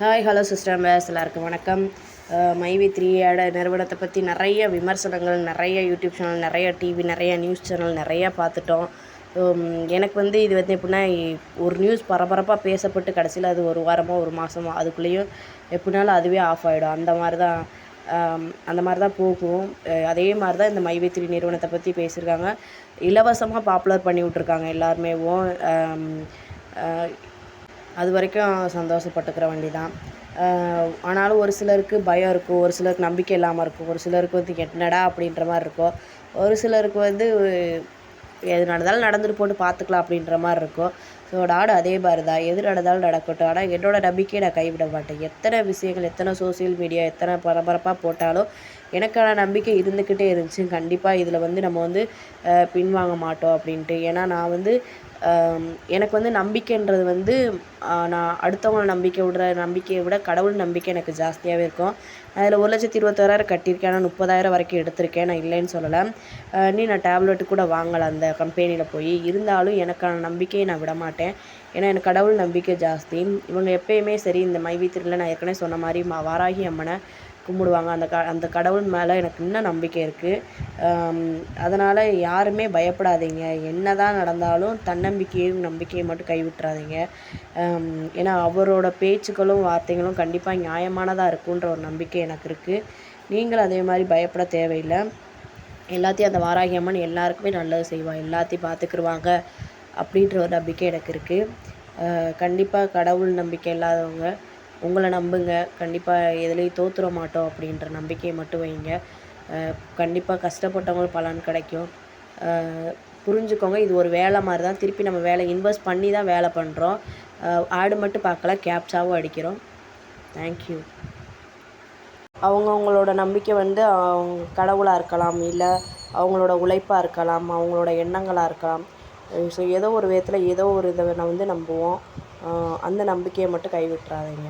Hi hello sister base எல்லாருக்கும் வணக்கம். மைவி த்ரீயோட நிறுவனத்தை பற்றி நிறைய விமர்சனங்கள் நிறைய யூடியூப் சேனல் நிறைய டிவி நிறைய நியூஸ் சேனல் நிறையா பார்த்துட்டோம். எனக்கு வந்து இது வந்து எப்படின்னா ஒரு நியூஸ் பரபரப்பாக பேசப்பட்டு கடைசியில் அது ஒரு வாரமோ ஒரு மாதமோ அதுக்குள்ளேயும் எப்படினாலும் அதுவே ஆஃப் ஆகிடும் அந்த மாதிரி தான் அந்த மாதிரி தான் போகும் அதே மாதிரி தான் இந்த மைவி த்ரீ நிறுவனத்தை பற்றி பேசியிருக்காங்க. இலவசமாக பாப்புலர் பண்ணி விட்ருக்காங்க எல்லாருமேவும் அது வரைக்கும் சந்தோஷப்பட்டுக்கிற வேண்டி தான் ஆனாலும் ஒரு சிலருக்கு பயம் இருக்கும் ஒரு சிலருக்கு நம்பிக்கை இல்லாமல் இருக்கும் ஒரு சிலருக்கு வந்து என்னடா அப்படின்ற மாதிரி இருக்கும் ஒரு சிலருக்கு வந்து எது நடந்தாலும் நடந்துட்டு போட்டு பார்த்துக்கலாம் அப்படின்ற மாதிரி இருக்கும் ஸோ நாடு அதே மாதிரி தான் எது நடந்தாலும் நடக்கட்டும். ஆனால் என்னோடய நம்பிக்கையை நான் கைவிட மாட்டேன். எத்தனை விஷயங்கள் எத்தனை சோஷியல் மீடியா எத்தனை பரபரப்பாக போட்டாலும் எனக்கான நம்பிக்கை இருந்துக்கிட்டே இருந்துச்சு. கண்டிப்பாக இதில் வந்து நம்ம வந்து பின்வாங்க மாட்டோம் அப்படின்ட்டு. ஏன்னா நான் வந்து எனக்கு வந்து நம்பிக்கைன்றது வந்து நான் அடுத்தவங்கள நம்பிக்கை விடுற நம்பிக்கையை விட கடவுள் நம்பிக்கை எனக்கு ஜாஸ்தியாகவே இருக்கும். அதில் ஒரு லட்சத்தி இருபத்தோராயிரம் கட்டியிருக்கேன். ஆனால் முப்பதாயிரம் வரைக்கும் எடுத்திருக்கேன். நான் இல்லைன்னு சொல்லலை. நீ நான் டேப்லெட்டு கூட வாங்கலை அந்த கம்பெனியில் போய். இருந்தாலும் எனக்கான நம்பிக்கையை நான் விட மாட்டேன். ஏன்னா எனக்கு கடவுள் நம்பிக்கை ஜாஸ்தி. இவங்க எப்பயுமே சரி இந்த மைவி திருவிழா நான் ஏற்கனவே சொன்ன மாதிரி மா வாராகி அம்மனை கும்பிடுவாங்க. அந்த க அந்த கடவுள் மேலே எனக்கு இன்னும் நம்பிக்கை இருக்குது அதனால் யாருமே பயப்படாதீங்க. என்ன தான் நடந்தாலும் தன்னம்பிக்கையும் நம்பிக்கையும் மட்டும் கைவிட்டுறாதீங்க. ஏன்னா அவரோட பேச்சுக்களும் வார்த்தைகளும் கண்டிப்பாக நியாயமானதாக இருக்குன்ற ஒரு நம்பிக்கை எனக்கு இருக்குது நீங்களும் அதே மாதிரி பயப்பட தேவையில்லை. எல்லாத்தையும் அந்த வாராகி அம்மன் எல்லாருக்குமே நல்லது செய்வாள் எல்லாத்தையும் பார்த்துக்குருவாங்க அப்படின்ற ஒரு நம்பிக்கை எனக்கு இருக்குது கண்டிப்பாக கடவுள் நம்பிக்கை இல்லாதவங்க உங்களை நம்புங்க. கண்டிப்பாக எதுலேயும் தோற்றுற மாட்டோம் அப்படின்ற நம்பிக்கையை மட்டும் வைங்க. கண்டிப்பாக கஷ்டப்பட்டவங்களுக்கு பலன் கிடைக்கும். புரிஞ்சுக்கோங்க. இது ஒரு வேலை மாதிரி தான் திருப்பி நம்ம வேலை இன்வெஸ்ட் பண்ணி தான் வேலை பண்ணுறோம் ஆடு மட்டும் பார்க்கல கேப்ஸாகவும் அடிக்கிறோம். தேங்க்யூ அவங்கவுங்களோட நம்பிக்கை வந்து அவங்க கடவுளாக இருக்கலாம் இல்லை அவங்களோட உழைப்பாக இருக்கலாம் அவங்களோட எண்ணங்களாக இருக்கலாம். ஸோ ஏதோ ஒரு விதத்தில் ஏதோ ஒரு இதை நான் வந்து நம்புவோம். அந்த நம்பிக்கையை மட்டும் கைவிட்டுறாதீங்க.